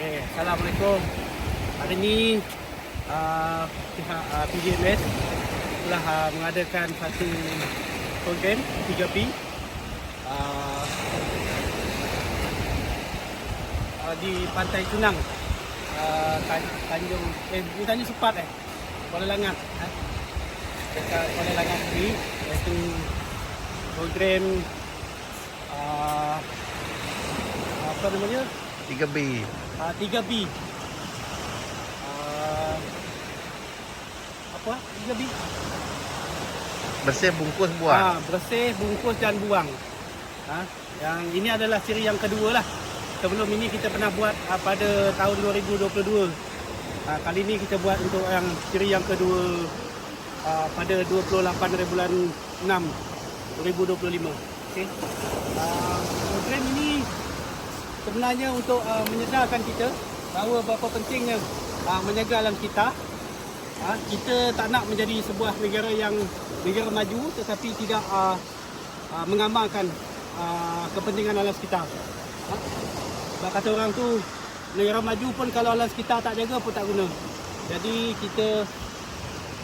Okay, Assalamualaikum. Hari ini uh, pihak uh, PGMS telah uh, mengadakan satu program 3P uh, uh, di Pantai Tunang uh, Tan- Tanjung eh bukan Tanjung Sepat eh Kuala Langat eh. dekat Kuala Langat ni iaitu program uh, apa namanya 3B. uh, 3B uh, apa 3B Bersih bungkus buang. Ah, bersih, bungkus dan buang. Ha, yang ini adalah siri yang kedua lah. Sebelum ini kita pernah buat ah, pada tahun 2022. Ah, kali ini kita buat untuk yang siri yang kedua ah, pada 28 hari bulan 6 2025. Okey. Ah, program ini sebenarnya untuk ah, menyedarkan kita bahawa berapa pentingnya ah, menjaga alam kita ha, kita tak nak menjadi sebuah negara yang negara maju tetapi tidak uh, uh, mengamalkan uh, kepentingan alam sekitar. Ha? Sebab kata orang tu negara maju pun kalau alam sekitar tak jaga pun tak guna. Jadi kita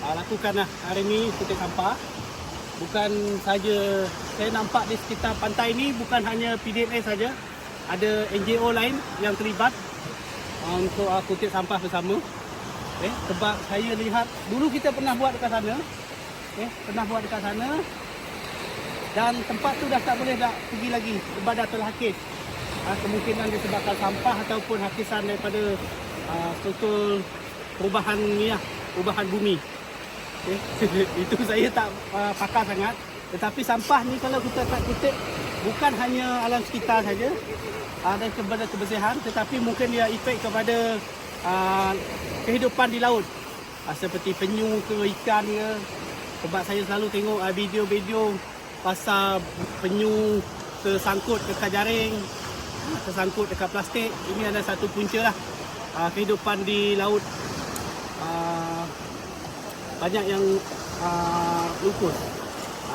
uh, lakukanlah hari ini kutip sampah. Bukan saja saya nampak di sekitar pantai ni bukan hanya PDMA saja. Ada NGO lain yang terlibat uh, untuk uh, kutip sampah bersama. Eh, sebab saya lihat dulu kita pernah buat dekat sana. Eh, pernah buat dekat sana. Dan tempat tu dah tak boleh dah pergi lagi sebab dah telah hakis. Ha, kemungkinan disebabkan sampah ataupun hakisan daripada uh, perubahan ni lah, perubahan bumi. Okay. Itu saya tak uh, pakar sangat. Tetapi sampah ni kalau kita tak kutip bukan hanya alam sekitar saja uh, dan kepada kebersihan tetapi mungkin dia efek kepada uh, kehidupan di laut. Uh, seperti penyu ke ikan ke. Sebab saya selalu tengok uh, video-video pasal penyu tersangkut dekat jaring tersangkut dekat plastik. Ini adalah satu punca lah uh, kehidupan di laut. Uh, banyak yang uh, lupus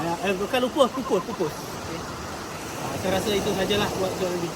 uh, eh, bukan lupus pupus pupus okay. uh, saya rasa itu sajalah buat video ini